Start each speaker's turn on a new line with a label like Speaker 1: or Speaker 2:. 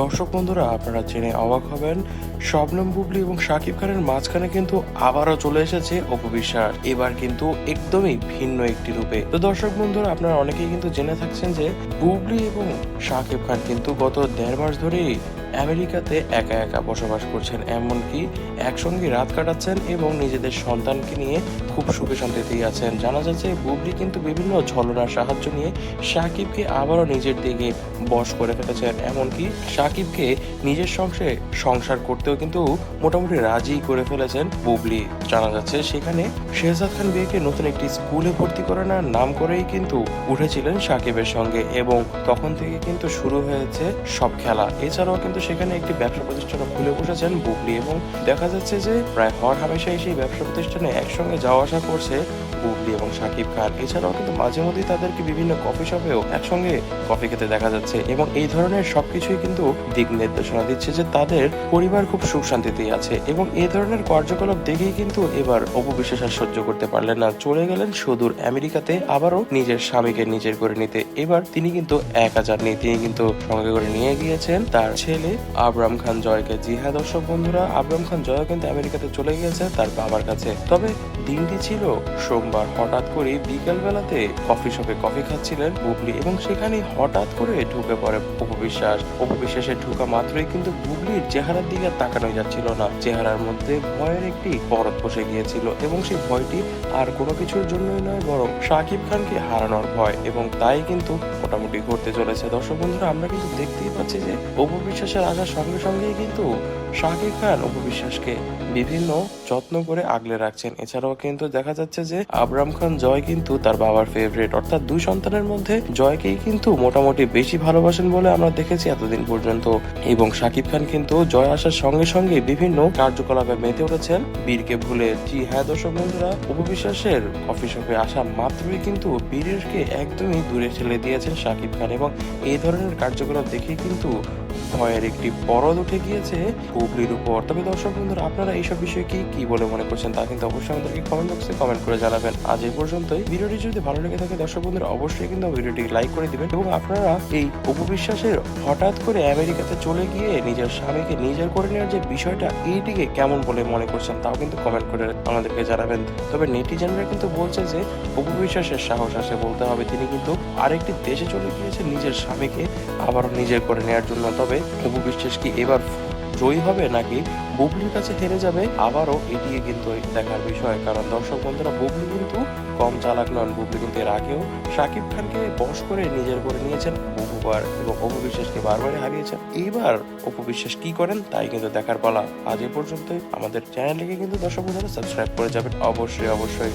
Speaker 1: দর্শক বন্ধুরা, আপনারা জেনে অবাক হবেন, শবনম বুবলি এবং শাকিব খানের মাঝখানে কিন্তু আবারও চলে এসেছে অপবিশ্বাস এবার কিন্তু একদমই ভিন্ন একটি রূপে। তো দর্শক বন্ধুরা, আপনারা অনেকেই কিন্তু জেনে থাকছেন যে বুবলি এবং শাকিব খান কিন্তু গত দেড় মাস ধরেই আমেরিকাতে একা একা বসবাস করছেন। এমনকি একসঙ্গে রাত কাটাচ্ছেন এবং নিজেদের সন্তানকে নিয়ে খুব সুখে শান্তিতেই আছেন। জানা যাচ্ছে, বুবলি কিন্তু বিভিন্ন ঝলনার সাহায্য নিয়ে সাকিবকে আবারও নিজের দিকে বশ করে ফেলেছেন। এমনকি সাকিবকে নিজের সংসারে সংসার করতেও কিন্তু মোটামুটি রাজি করে ফেলেছেন বুবলি। জানা যাচ্ছে সেখানে শেহজাদ খান বিয়েকে নতুন একটি স্কুলে ভর্তি করানোর নাম করেই কিন্তু উঠেছিলেন সাকিবের সঙ্গে এবং তখন থেকে কিন্তু শুরু হয়েছে সব খেলা। এছাড়াও কিন্তু সেখানে একটি ব্যবসা প্রতিষ্ঠান খুলে বসেছেন বুবলি এবং দেখা যাচ্ছে যে প্রায় হর হামেশাই সেই ব্যবসা প্রতিষ্ঠানে একসঙ্গে যাওয়া আসা করছে বুবলি এবং সাকিব খান। এছাড়াও কিন্তু মাঝে মধ্যেই তাদেরকে বিভিন্ন কফি শপেও একসঙ্গে কফি খেতে দেখা যাচ্ছে এবং এই ধরনের সবকিছুই কিন্তু দিক নির্দেশনা দিচ্ছে যে তাদের পরিবার খুব সুখ শান্তিতেই আছে এবং এই ধরনের কার্যকলাপ দেখেই কিন্তু এবার অপবিশ্বাস আর সহ্য করতে পারলেন না। চলে গেলেন সুদূর আমেরিকাতে, আবারও নিজের স্বামীকে নিজের করে নিতে। এবার তিনি কিন্তু এক হাজার যাননি তিনি কিন্তু সঙ্গে করে নিয়ে গিয়েছেন তার ছেলে আবরাম খান জয়কে। জি হ্যাঁ দর্শক বন্ধুরা, আবরাম খান জয় কিন্তু আমেরিকাতে চলে গিয়েছে তার বাবার কাছে। তবে দিনটি ছিল সোমবার। হঠাৎ করে বিকেল বেলাতে কফি শপে কফি খাচ্ছিলেন বুবলি এবং সেখানে হঠাৎ করে ঢুকে পড়ে অপবিশ্বাস। অপবিশ্বাসে ঢুকা মাত্রই কিন্তু বুবলির চেহারার দিকে তাকানো যাচ্ছিল না। চেহারার মধ্যে ভয়ের একটি পরত বসে গিয়েছিল এবং সেই ভয়টি আর কোনো কিছুর জন্যই নয়, বরং শাকিব খানকে হারানোর ভয় এবং তাই কিন্তু মোটামুটি ঘটতে চলেছে। দর্শক বন্ধুরা, আমরা কিন্তু দেখতেই পাচ্ছি যে অপবিশ্বাসের আসার সঙ্গে সঙ্গেই কিন্তু শাকিব খান অপবিশ্বাসকে বিভিন্ন যত্ন করে আগলে রাখছেন। এছাড়াও কিন্তু দেখা যাচ্ছে যে আবরাম খান জয় কিন্তু তার বাবার ফেভারিট অর্থাৎ দুই সন্তানের মধ্যে জয়কেই কিন্তু মোটামুটি বেশি ভালোবাসেন বলে আমরা দেখেছি এতদিন পর্যন্ত। এবং শাকিব খান কিন্তু জয় আসার সঙ্গে সঙ্গে বিভিন্ন কার্যকলাপে মেতে উঠেছেন। বীরকে ভুলে জি হ্যাঁ দর্শক বন্ধুরা, উপবিশ্বাসের কফি শপে আসা মাত্রই কিন্তু বীরকে একদমই দূরে ঠেলে দিয়েছেন শাকিব খান। এবং এই ধরনের কার্যকলাপ দেখে কিন্তু ভয়ের একটি পরদ উঠে গিয়েছে বুবলির উপর। তবে দর্শক বন্ধুরা, আপনারা এইসব বিষয়ে কি কি বলে মনে করছেন তা কিন্তু অবশ্যই আমাদেরকে কমেন্ট বক্সে কমেন্ট করে জানাবেন। আজ এই পর্যন্তই। ভিডিওটি যদি ভালো লেগে থাকে দর্শক বন্ধুরা, অবশ্যই কিন্তু ভিডিওটি লাইক করে দিবেন এবং আপনারা এই উপবিশ্বাসের হঠাৎ করে আমেরিকাতে চলে গিয়ে নিজের স্বামীকে নিজের করে নেওয়ার যে বিষয়টা, এইটিকে কেমন বলে মনে করছেন তাও কিন্তু কমেন্ট করে আমাদেরকে জানাবেন। তবে নেটিজেনরা কিন্তু বলছে যে উপবিশ্বাসের সাহস আছে বলতে হবে। তিনি কিন্তু আরেকটি দেশে চলে গিয়েছে নিজের স্বামীকে আবারও নিজের করে নেওয়ার জন্য। তবে উপবিশ্বাস কি এবার জয়ী হবে নাকি বুবলির কাছে হেরে যাবে? আবারও এটিয়ে কিন্তু দেখার বিষয়, কারণ দর্শক বন্ধুরা, বুবলি কিন্তু কম চালাক নন। বুবলি কিন্তু এর আগেও শাকিব খানকে বশ করে নিজের করে নিয়েছেন, বহুবার এবং অপবিশ্বাসকে বারবারই হারিয়েছেন। এইবার অপবিশ্বাস কি করেন তাই কিন্তু দেখার পালা আজ এ পর্যন্তই। আমাদের চ্যানেলটিকে কিন্তু দর্শক বন্ধুরা সাবস্ক্রাইব করে যাবেন। অবশ্যই অবশ্যই।